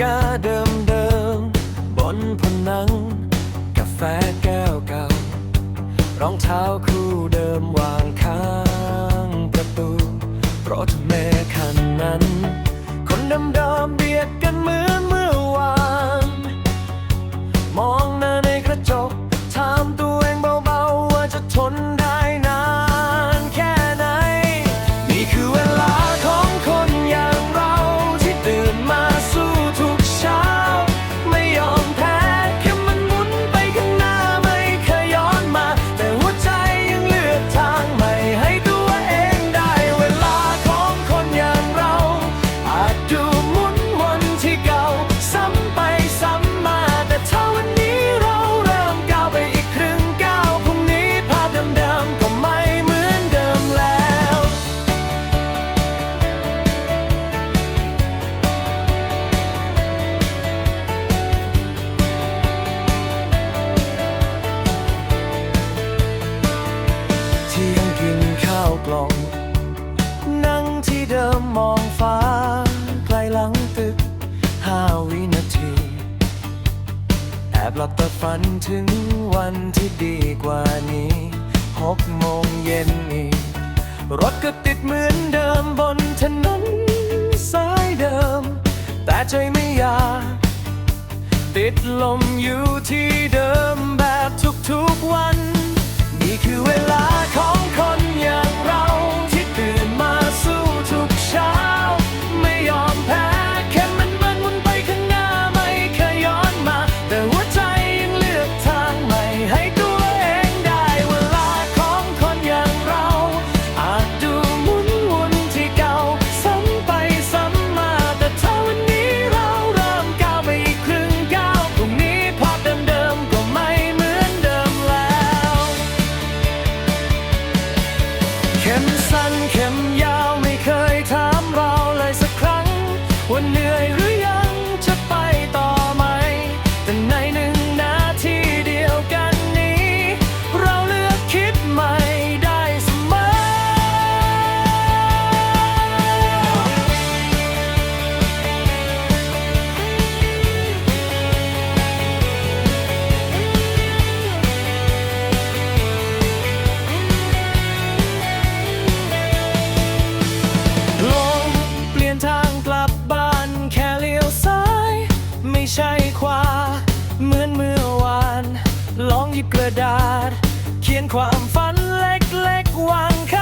กาเดิมเดิมบนผนัง กาแฟแก้วเก่ารองเท้าคู่เดิมวางข้างประตูรถเมล์คันนั้น คนเดิมเดิมเบียดกันมือ กลง นั่งที่เดิมมองฟ้า ไกลหลังตึกห้าวินาที แอบหลับตาฝันถึงวันที่ดีกว่านี้หกโมงเย็นอีก รถก็ติดเหมือนเดิมบนถนนสายเดิม แต่ใจไม่อยากติดลมอยู่ที่เดิมแบบทุกๆวัน I. Re- ใช่ควาเหมือนเมื่อวาน ลองหยิบกระดาษ เขียนความฝันเล็กๆวางค่ะ